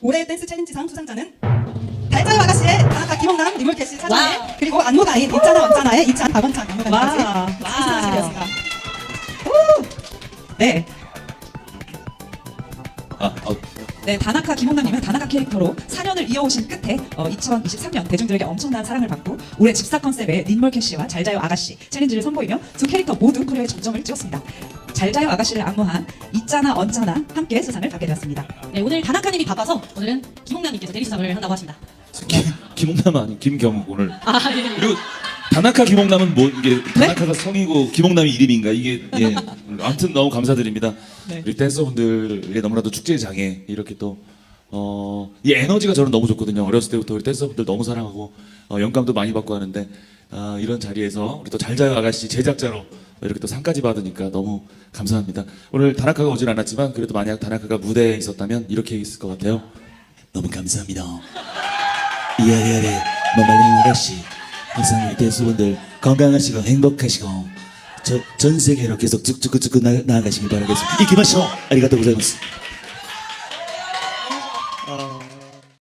올해 댄스 챌린지상 수상자는 달짜요 아가씨의 다나카 김홍남 리물캐 씨 차장님 와. 그리고 안무가인 있잖아 없잖아의 이찬 박원찬 안무가님까지 와. 수상하시되었습니다. 우! 네, 아, 어, 네, 다나카 김홍남님은 다나카 캐릭터로 4년을 이어오신 끝에 어, 2023년 대중들에게 엄청난 사랑을 받고 올해 집사 컨셉의 닌몰 캐시와 잘자요 아가씨 챌린지를 선보이며 두 캐릭터 모두 커리어의 정점을 찍었습니다. 잘자요 아가씨를 안무한 있잖아 언짢아 함께 수상을 받게 되었습니다. 네, 오늘 다나카님이 바빠서 오늘은 김홍남님께서 대리수상을 한다고 하십니다. 김, 김홍남 아니 김경 오늘 아, 예. 그리고 다나카 김홍남은 뭐 이게 네? 다나카가 성이고 김홍남이 이름인가 이게 예 아무튼 너무 감사드립니다. 네. 우리 댄서분들에게 너무나도 축제의 장에 이렇게 또 어 이 에너지가 저는 너무 좋거든요. 어렸을 때부터 우리 댄서분들 너무 사랑하고 어, 영감도 많이 받고 하는데 아, 이런 자리에서 우리 또 잘자요 아가씨 제작자로 뭐 이렇게 또 상까지 받으니까 너무 감사합니다. 오늘 다나카가 오진 않았지만 그래도 만약 다나카가 무대에 있었다면 이렇게 있을 것 같아요. 너무 감사합니다. 예, 예, 예. 이하리하리 마말린 아가씨 항상 대수분들 건강하시고 행복하시고 저, 전 세계로 계속 쭉쭉쭉 나, 나아가시길 바라겠습니다. 이기마쇼 아리가또 고자이마스. 어...